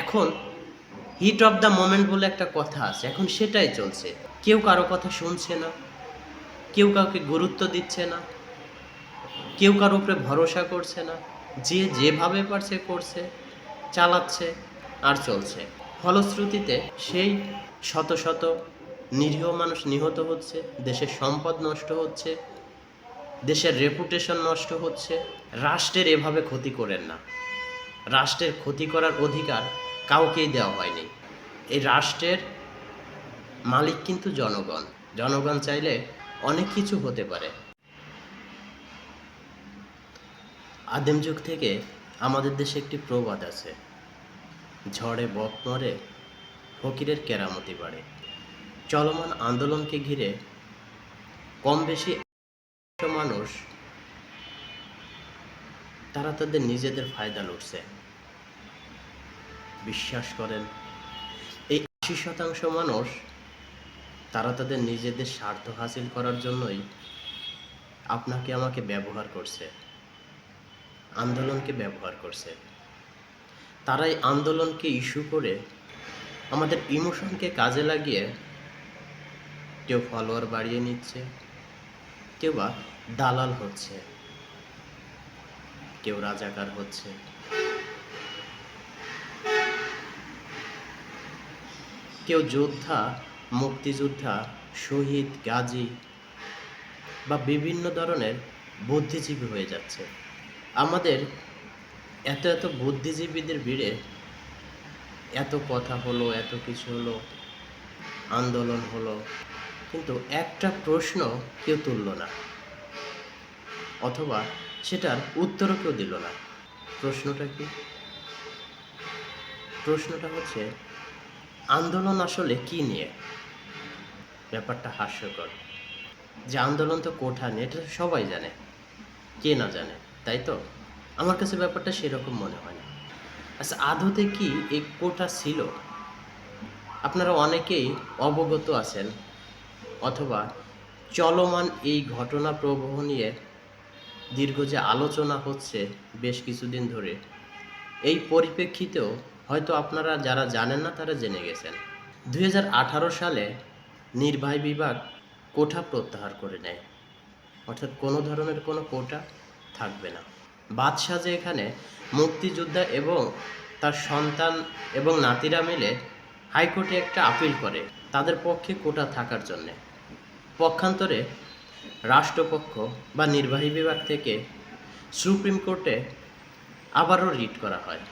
এখন heat of the moment বলে একটা কথা আছে, এখন সেটাই চলছে। কেউ কারও কথা শুনছে না, কেউ কাউকে গুরুত্ব দিচ্ছে না, কেউ কারও উপরে ভরসা করছে না, যে যেভাবে পারছে করছে, চালাচ্ছে আর চলছে। ফলশ্রুতিতে সেই শত শত নিরীহ মানুষ নিহত হচ্ছে, দেশের সম্পদ নষ্ট হচ্ছে, দেশের রেপুটেশন নষ্ট হচ্ছে, রাষ্ট্রের এভাবে ক্ষতি করেন না। রাষ্ট্রের ক্ষতি করার অধিকার কাউকেই দেওয়া হয়নি। এই রাষ্ট্রের মালিক কিন্তু জনগণ। জনগণ চাইলে অনেক কিছু হতে পারে। আদিম যুগ থেকে আমাদের দেশে একটি প্রবাদ আছে, ঝড়ে বক মরে, ফকিরের কেরামতি বাড়ে। চলমান আন্দোলনকে ঘিরে কম বেশি মানুষ, তারা তাদের নিজেদের ফায়দা লুটছে। বিশ্বাস করেন। এই আশি শতাংশ মানুষ, তারা তাদের নিজেদের স্বার্থ হাসিল করার জন্যই আপনাকে আমাকে ব্যবহার করছে, আন্দোলনকে ব্যবহার করছে। তারাই আন্দোলনকে ইস্যু করে আমাদের ইমোশনকে কাজে লাগিয়ে কেউ ফলোয়ার বাড়িয়ে নিচ্ছে, কেউ বা দালাল হচ্ছে, কেউ রাজাকার হচ্ছে। কেউ যোদ্ধা, মুক্তিযোদ্ধা, শহীদ, গাজী বা বিভিন্ন ধরনের বুদ্ধিজীবী হয়ে যাচ্ছে। আমাদের এত এত বুদ্ধিজীবীদের ভিড়ে এত কথা হলো, এত কিছু হলো, আন্দোলন হলো, কিন্তু একটা প্রশ্ন কেউ তুললো না অথবা সেটার উত্তরও কেউ দিল না। প্রশ্নটা কি? প্রশ্নটা হচ্ছে আন্দোলন আসলে কি নিয়ে? ব্যাপারটা হাস্যকর। যে আন্দোলন তো কোঠা নিয়ে এটা সবাই জানে। কে না জানে, তাই তো? আমার কাছে ব্যাপারটা সেরকম মনে হয় না। আচ্ছা আদতে কি এই কোঠা ছিল? আপনারা অনেকেই অবগত আছেন, অথবা চলমান এই ঘটনা প্রবাহ নিয়ে দীর্ঘ যে আলোচনা হচ্ছে বেশ কিছুদিন ধরে, এই পরিপ্রেক্ষিতেও হয়তো আপনারা যারা জানেন না, তারা জেনে গেছেন। দু হাজার আঠারো সালে নির্বাহী বিভাগ কোঠা প্রত্যাহার করে নেয়। অর্থাৎ কোনো ধরনের কোনো কোটা থাকবে না। বাদশাহ যে এখানে মুক্তিযোদ্ধা এবং তার সন্তান এবং নাতিরা মিলে হাইকোর্টে একটা আপিল করে, তাদের পক্ষে কোটা থাকার জন্যে। পক্ষান্তরে রাষ্ট্রপক্ষ বা নির্বাহী বিভাগ থেকে সুপ্রিম কোর্টে আবারও রিট করা হয়।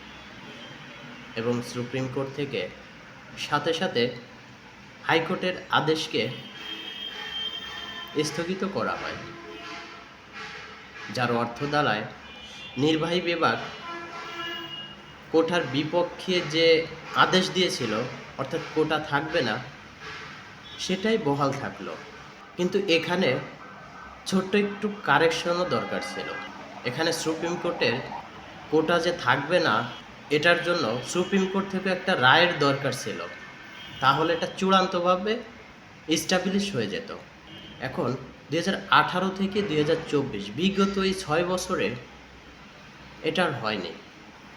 এবং সুপ্রিম কোর্ট থেকে সাথে সাথে হাইকোর্টের আদেশকে স্থগিত করা হয়, যার অর্থ দাঁড়ায় নির্বাহী বিভাগ কোটার বিপক্ষে যে আদেশ দিয়েছিল, অর্থাৎ কোটা থাকবে না, সেটাই বহাল থাকল। কিন্তু এখানে ছোট্ট একটু কারেকশনও দরকার ছিল। এখানে সুপ্রিম কোর্টের কোটা যে থাকবে না এটার জন্য সুপ্রিম কোর্ট থেকে একটা রায়ের দরকার ছিল। তাহলে এটা চূড়ান্তভাবে এস্টাবলিশ হয়ে যেত। এখন দুই আঠারো থেকে দু হাজার চব্বিশ, বিগত এই ছয় বছরে এটা আর হয়নি।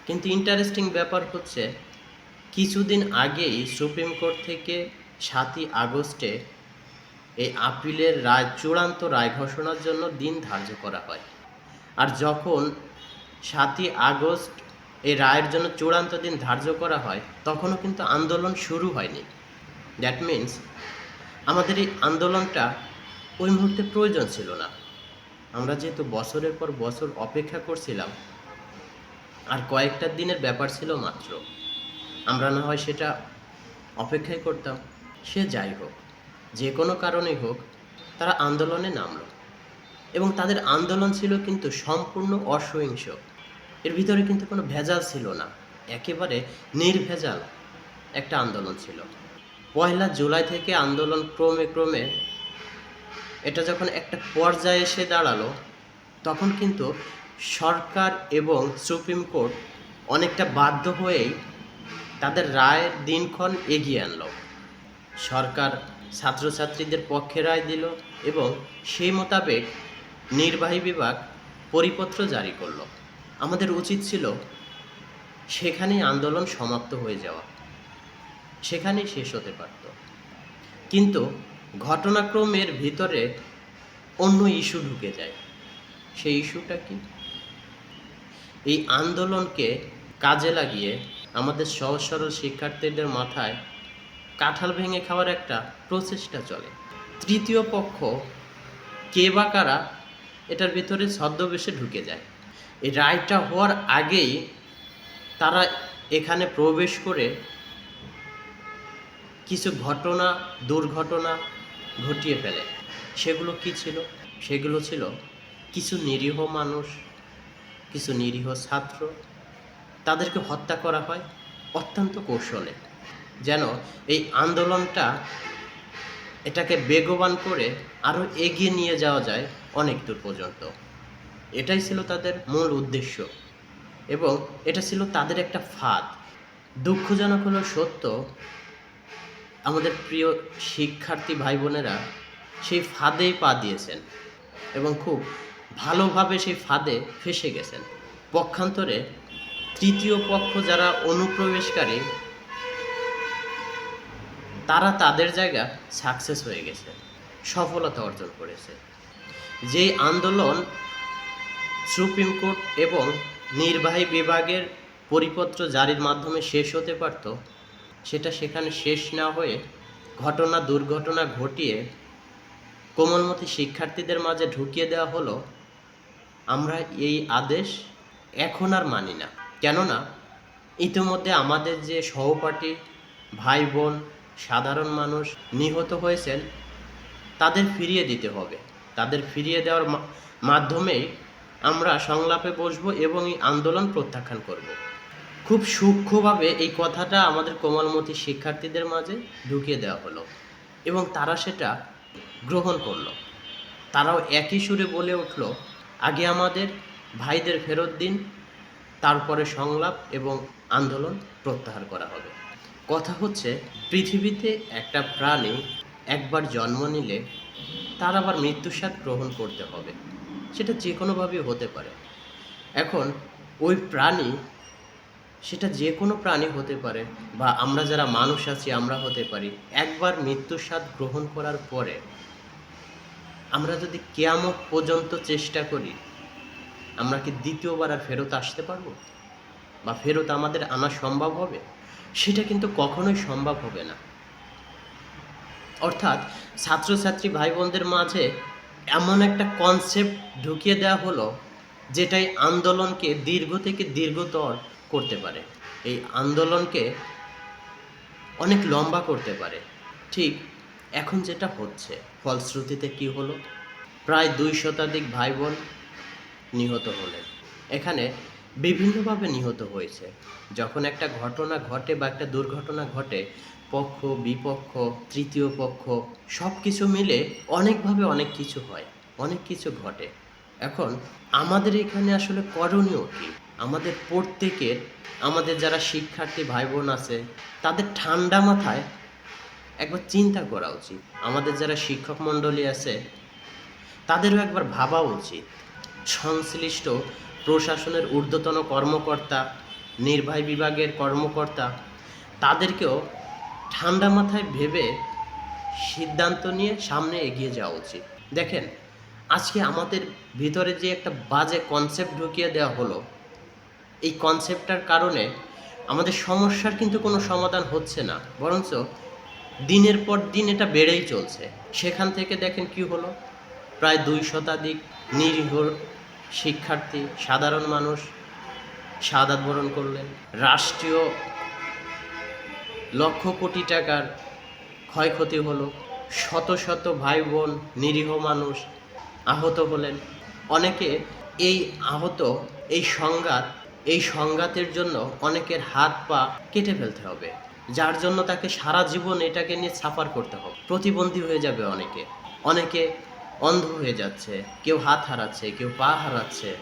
কিন্তু ইন্টারেস্টিং ব্যাপার হচ্ছে, কিছুদিন আগেই সুপ্রিম কোর্ট থেকে সাতই আগস্টে এই আপিলের রায়, চূড়ান্ত রায় ঘোষণার জন্য দিন ধার্য করা হয়। আর যখন সাতই আগস্ট এই রায়ের জন্য চূড়ান্ত দিন ধার্য করা হয়, তখনও কিন্তু আন্দোলন শুরু হয়নি। দ্যাট মিন্স আমাদের এই আন্দোলনটা ওই মুহূর্তে প্রয়োজন ছিল না। আমরা যেহেতু বছরের পর বছর অপেক্ষা করছিলাম, আর কয়েকটা দিনের ব্যাপার ছিল মাত্র। আমরা না হয় সেটা অপেক্ষাই করতাম, সে যাই হোক, যে কোনো কারণেই হোক, তারা আন্দোলনে নামল। এবং তাদের আন্দোলন ছিল কিন্তু সম্পূর্ণ অসহিংস। এর ভিতরে কিন্তু কোনো ভেজাল ছিল না। একেবারে নির্ভেজাল একটা আন্দোলন ছিল। পয়লা জুলাই থেকে আন্দোলন ক্রমে ক্রমে এটা যখন একটা পর্যায়ে এসে দাঁড়াল, তখন কিন্তু সরকার এবং সুপ্রিম কোর্ট অনেকটা বাধ্য হয়েই তাদের রায়ের দিনক্ষণ এগিয়ে আনলো। সরকার ছাত্রছাত্রীদের পক্ষে রায় দিল এবং সেই মোতাবেক নির্বাহী বিভাগ পরিপত্র জারি করল। আমাদের উচিত ছিল সেখানেই আন্দোলন সমাপ্ত হয়ে যাওয়া। সেখানেই শেষ হতে পারত। কিন্তু ঘটনাক্রমের ভিতরে অন্য ইস্যু ঢুকে যায়। সেই ইস্যুটা কি? এই আন্দোলনকে কাজে লাগিয়ে আমাদের সহজ সরল শিক্ষার্থীদের মাথায় কাঁঠাল ভেঙে খাওয়ার একটা প্রচেষ্টা চলে। তৃতীয় পক্ষ কে বা কারা, এটার ভিতরে ছদ্মবেশে ঢুকে যায়। এই রায়টা হওয়ার আগেই তারা এখানে প্রবেশ করে কিছু ঘটনা, দুর্ঘটনা ঘটিয়ে ফেলে। সেগুলো কি ছিল? সেগুলো ছিল কিছু নিরীহ মানুষ, কিছু নিরীহ ছাত্র। তাদেরকে হত্যা করা হয় অত্যন্ত কৌশলে। যেন এই আন্দোলনটা এটাকে বেগবান করে আরও এগিয়ে নিয়ে যাওয়া যায় অনেক দূর পর্যন্ত। এটাই ছিল তাদের মূল উদ্দেশ্য। এবং এটা ছিল তাদের একটা ফাঁদ। দুঃখজনক হলো সত্য, আমাদের প্রিয় শিক্ষার্থী ভাই বোনেরা সেই ফাঁদেই পা দিয়েছেন এবং খুব ভালোভাবে সেই ফাঁদে ফেসে গেছেন। পক্ষান্তরে তৃতীয় পক্ষ যারা অনুপ্রবেশকারী, তারা তাদের জায়গা সাকসেস হয়ে গেছে, সফলতা অর্জন করেছে। যেই আন্দোলন সুপ্রিম কোর্ট এবং নির্বাহী বিভাগের পরিপত্র জারির মাধ্যমে শেষ হতে পারত, সেটা সেখানে শেষ না হয়ে ঘটনা দুর্ঘটনা ঘটিয়ে কোমলমতি শিক্ষার্থীদের মাঝে ঢুকিয়ে দেওয়া হলো, আমরা এই আদেশ এখন আর মানি না। কেননা, ইতিমধ্যে আমাদের যে সহপাঠী ভাই বোন, সাধারণ মানুষ নিহত হয়েছেন, তাদের ফিরিয়ে দিতে হবে। তাদের ফিরিয়ে দেওয়ার মাধ্যমেই আমরা সংলাপে বসবো এবং এই আন্দোলন প্রত্যাখ্যান করব। খুব সূক্ষ্মভাবে এই কথাটা আমাদের কোমলমতি শিক্ষার্থীদের মাঝে ঢুকিয়ে দেওয়া হলো এবং তারা সেটা গ্রহণ করল। তারাও একই সুরে বলে উঠল, আগে আমাদের ভাইদের ফেরত দিন, তারপরে সংলাপ এবং আন্দোলন প্রত্যাহার করা হবে। কথা হচ্ছে, পৃথিবীতে একটা প্রাণী একবার জন্ম নিলে তার আবার মৃত্যুস্বাদ গ্রহণ করতে হবে। সেটা যে কোনোভাবেই হতে পারে। এখন ওই প্রাণী, সেটা যে কোনো প্রাণী হতে পারে বা আমরা যারা মানুষ আছি, আমরা হতে পারি। একবার মৃত্যুর স্বাদ গ্রহণ করার পরে আমরা যদি কেয়ামত পর্যন্ত চেষ্টা করি, আমরা কি দ্বিতীয়বার আর ফেরত আসতে পারব? বা ফেরত আমাদের আনা সম্ভব হবে? সেটা কিন্তু কখনোই সম্ভব হবে না। অর্থাৎ ছাত্রছাত্রী ভাই বোনদের মাঝে এমন একটা কনসেপ্ট ঢুকিয়ে দেওয়া হলো, যেটাই আন্দোলনকে দীর্ঘ থেকে দীর্ঘতর করতে পারে। এই আন্দোলনকে অনেক লম্বা করতে পারে। ঠিক এখন যেটা হচ্ছে, ফলশ্রুতিতে কি হলো? প্রায় দুই শতাধিক ভাই বোন নিহত হলেন। এখানে বিভিন্নভাবে নিহত হয়েছে। যখন একটা ঘটনা ঘটে বা একটা দুর্ঘটনা ঘটে পক্ষ, বিপক্ষ, তৃতীয় পক্ষ সব কিছু মিলে অনেকভাবে অনেক কিছু হয়, অনেক কিছু ঘটে। এখন আমাদের এখানে আসলে করণীয় কি? আমাদের প্রত্যেকের, আমাদের যারা শিক্ষার্থী ভাই বোন আছে, তাদের ঠান্ডা মাথায় একবার চিন্তা করা উচিত। আমাদের যারা শিক্ষক মণ্ডলী আছে, তাদেরও একবার ভাবা উচিত। সংশ্লিষ্ট প্রশাসনের ঊর্ধ্বতন কর্মকর্তা, নির্বাহী বিভাগের কর্মকর্তা, তাদেরকেও ঠান্ডা মাথায় ভেবে সিদ্ধান্ত নিয়ে সামনে এগিয়ে যাওয়া উচিত। দেখেন, আজকে আমাদের ভিতরে যে একটা বাজে কনসেপ্ট ঢুকিয়ে দেওয়া হলো, এই কনসেপ্টটার কারণে আমাদের সমস্যার কিন্তু কোনো সমাধান হচ্ছে না। বরঞ্চ দিনের পর দিন এটা বেড়েই চলছে। সেখান থেকে দেখেন কি হলো? প্রায় দুই শতাধিক নিরীহ শিক্ষার্থী, সাধারণ মানুষ শাহাদাত বরণ করলেন। রাষ্ট্রীয় লক্ষ কোটি টাকার ক্ষয়ক্ষতি হলো। শত শত ভাই বোন নিরীহ মানুষ আহত হলেন। অনেকে এই আহত, এই সংঘাত, এই সংঘাতের জন্য অনেকের হাত পা কেটে ফেলতে হবে, যার জন্য তাকে সারা জীবন এটাকে নিয়ে সাফার করতে হবে। প্রতিবন্ধী হয়ে যাবে অনেকে। অনেকে অন্ধ হয়ে যাচ্ছে, কেউ হাত হারাচ্ছে, কেউ পা হারাচ্ছে।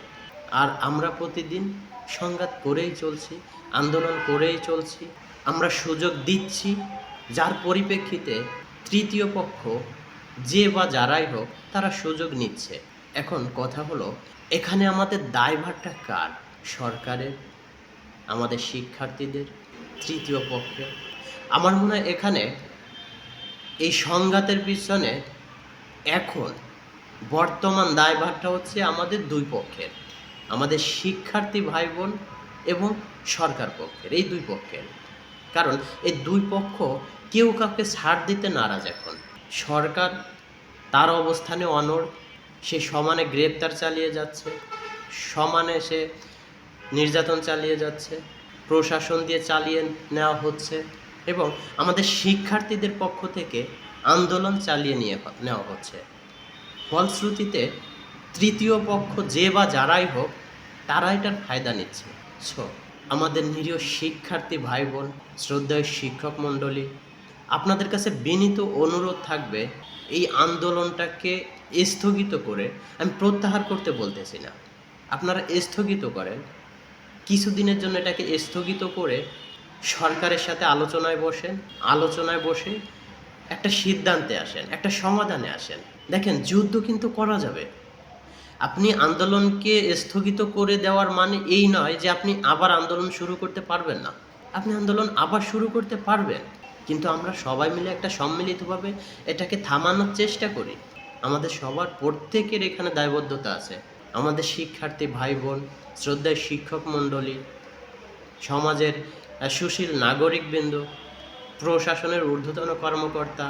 আর আমরা প্রতিদিন সংঘাত করেই চলছি, আন্দোলন করেই চলছি। আমরা সুযোগ দিচ্ছি, যার পরিপ্রেক্ষিতে তৃতীয় পক্ষ যে বা যারাই হোক, তারা সুযোগ নিচ্ছে। এখন কথা হলো, এখানে আমাদের দায়ভারটা কার? সরকারের? আমাদের শিক্ষার্থীদের? তৃতীয় পক্ষে? আমার মনে হয় এখানে এই সংঘাতের পিছনে এখন বর্তমান দায়ভারটা হচ্ছে আমাদের দুই পক্ষের। আমাদের শিক্ষার্থী ভাই বোন এবং সরকার পক্ষের, এই দুই পক্ষের। কারণ এই দুই পক্ষ কেউ কাউকে ছাড় দিতে নারাজ এখন। সরকার তার অবস্থানে অনড়, সে সমানে গ্রেপ্তার চালিয়ে যাচ্ছে, সমানে সে নির্যাতন চালিয়ে যাচ্ছে, প্রশাসন দিয়ে চালিয়ে নেওয়া হচ্ছে এবং আমাদের শিক্ষার্থীদের পক্ষ থেকে আন্দোলন চালিয়ে নিয়ে নেওয়া হচ্ছে। ফলশ্রুতিতে তৃতীয় পক্ষ যে বা যারাই হোক, তারা এটার ফায়দা নিচ্ছে। সো আমাদের নিরীহ শিক্ষার্থী ভাই বোন শ্রদ্ধায় শিক্ষক মণ্ডলী, আপনাদের কাছে বিনীত অনুরোধ থাকবে, এই আন্দোলনটাকে স্থগিত করে আমি প্রত্যাহার করতে বলতেছি না। আপনারা স্থগিত করেন, কিছুদিনের জন্য এটাকে স্থগিত করে সরকারের সাথে আলোচনায় বসেন, আলোচনায় বসে একটা সিদ্ধান্তে আসেন, একটা সমাধানে আসেন। দেখেন, যুদ্ধ কিন্তু করা যাবে। আপনি আন্দোলনকে স্থগিত করে দেওয়ার মানে এই নয় যে আপনি আবার আন্দোলন শুরু করতে পারবেন না। আপনি আন্দোলন আবার শুরু করতে পারবেন, কিন্তু আমরা সবাই মিলে একটা সম্মিলিতভাবে এটাকে থামানোর চেষ্টা করি। আমাদের সবার প্রত্যেকের এখানে দায়বদ্ধতা আছে। আমাদের শিক্ষার্থী ভাই বোন শ্রদ্ধায় শিক্ষক মণ্ডলী, সমাজের সুশীল নাগরিকবৃন্দ, প্রশাসনের ঊর্ধ্বতন কর্মকর্তা,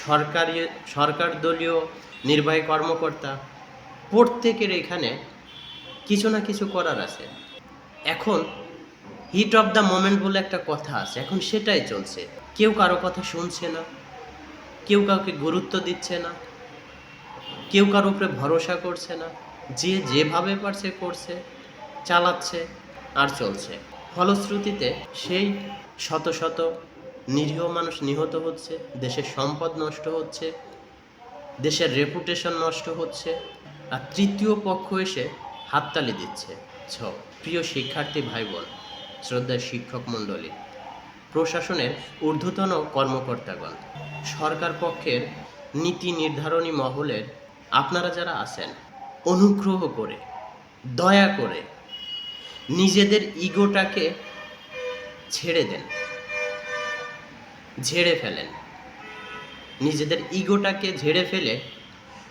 সরকারি, সরকার দলীয় নির্বাহী কর্মকর্তা প্রত্যেকের এখানে কিছু না কিছু করার আছে। এখন হিট অফ দ্য মোমেন্ট বলে একটা কথা আছে, এখন সেটাই চলছে। কেউ কারও কথা শুনছে না, কেউ কাউকে গুরুত্ব দিচ্ছে না, কেউ কারও উপরে ভরসা করছে না, যে যেভাবে পারছে করছে, চালাচ্ছে আর চলছে। ফলশ্রুতিতে সেই শত শত নিরীহ মানুষ নিহত হচ্ছে, দেশের সম্পদ নষ্ট হচ্ছে, দেশের রেপুটেশন নষ্ট হচ্ছে আর তৃতীয় পক্ষ এসে হাততালি দিচ্ছে। ছ, প্রিয় শিক্ষার্থী ভাই বোন শ্রদ্ধার শিক্ষক মণ্ডলী, প্রশাসনের ঊর্ধ্বতন কর্মকর্তাগণ, সরকার পক্ষের নীতি নির্ধারণী মহলের আপনারা যারা আছেন, অনুগ্রহ করে, দয়া করে নিজেদের ইগোটাকে ছেড়ে দেন, ঝেড়ে ফেলেন। নিজেদের ইগোটাকে ঝেড়ে ফেলে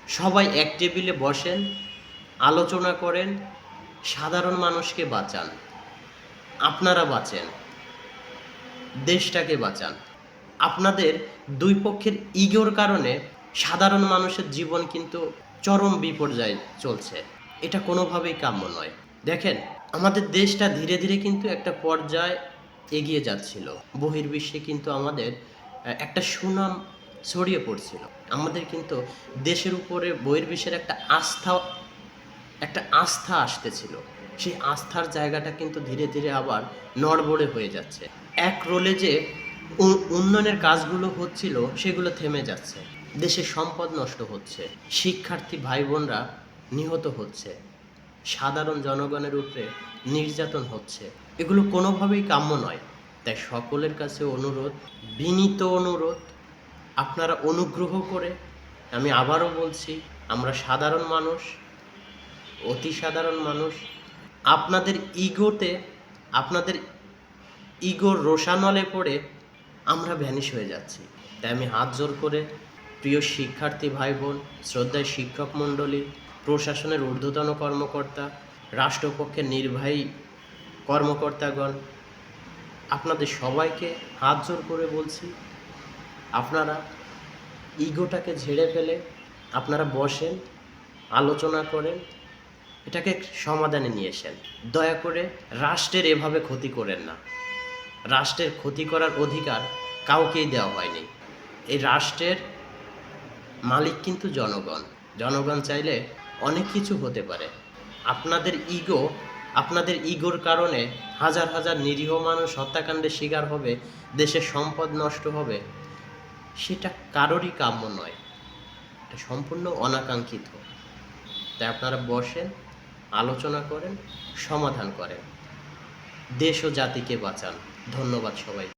সবাই এক টেবিলে বসেন, আলোচনা করেন, সাধারণ মানুষকে বাঁচান। আপনারা বাঁচেন। দেশটাকে বাঁচান। আপনাদের দুই পক্ষের ইগোর কারণে সাধারণ মানুষের জীবন কিন্তু চরম বিপর্যয় চলছে। এটা কোনোভাবেই কাম্য নয়। দেখেন, আমাদের দেশটা ধীরে ধীরে কিন্তু একটা পর্যায়ে এগিয়ে যাচ্ছিল। বহির্বিশ্বে কিন্তু আমাদের একটা সুনাম ছড়িয়ে পড়ছিল। আমাদের কিন্তু দেশের উপরে বহির্বিশ্বের একটা আস্থা একটা আস্থা আসতেছিল। সেই আস্থার জায়গাটা কিন্তু ধীরে ধীরে আবার নড়বড়ে হয়ে যাচ্ছে। এক রোলে যে উন্নয়নের কাজগুলো হচ্ছিল, সেগুলো থেমে যাচ্ছে। দেশের সম্পদ নষ্ট হচ্ছে। শিক্ষার্থী ভাই বোনরা নিহত হচ্ছে। সাধারণ জনগণের উপরে নির্যাতন হচ্ছে। এগুলো কোনোভাবেই কাম্য নয়। তাই সকলের কাছে অনুরোধ, বিনীত অনুরোধ আপনারা অনুগ্রহ করে আমি আবারও বলছি, আমরা সাধারণ মানুষ, অতি সাধারণ মানুষ। আপনাদের ইগোতে, আপনাদের ইগোর রোশানলে পড়ে আমরা ভ্যানিশ হয়ে যাচ্ছি। তাই আমি হাত জোর করে প্রিয় শিক্ষার্থী ভাই বোন শ্রদ্ধায় শিক্ষক মণ্ডলী, প্রশাসনের ঊর্ধ্বতন কর্মকর্তা, রাষ্ট্রপক্ষের নির্বাহী কর্মকর্তাগণ, আপনাদের সবাইকে হাত জোর করে বলছি আপনারা ইগোটাকে ঝেড়ে ফেলে আপনারা বসেন, আলোচনা করেন, এটাকে সমাধানে নিয়ে এসেন দয়া করে রাষ্ট্রের এভাবে ক্ষতি করেন না। রাষ্ট্রের ক্ষতি করার অধিকার কাউকেই দেওয়া হয়নি। এই রাষ্ট্রের মালিক কিন্তু জনগণ। জনগণ চাইলে অনেক কিছু হতে পারে। আপনাদের ইগো, আপনাদের ইগোর কারণে হাজার হাজার নিরীহ মানুষ হত্যাকাণ্ডের শিকার হবে, দেশের সম্পদ নষ্ট হবে। সেটা কারোরই কাম্য নয়। এটা সম্পূর্ণ অনাকাঙ্ক্ষিত। তাই আপনারা বসেন, আলোচনা করেন, সমাধান করেন। দেশ ও জাতিকে বাঁচান। ধন্যবাদ সবাই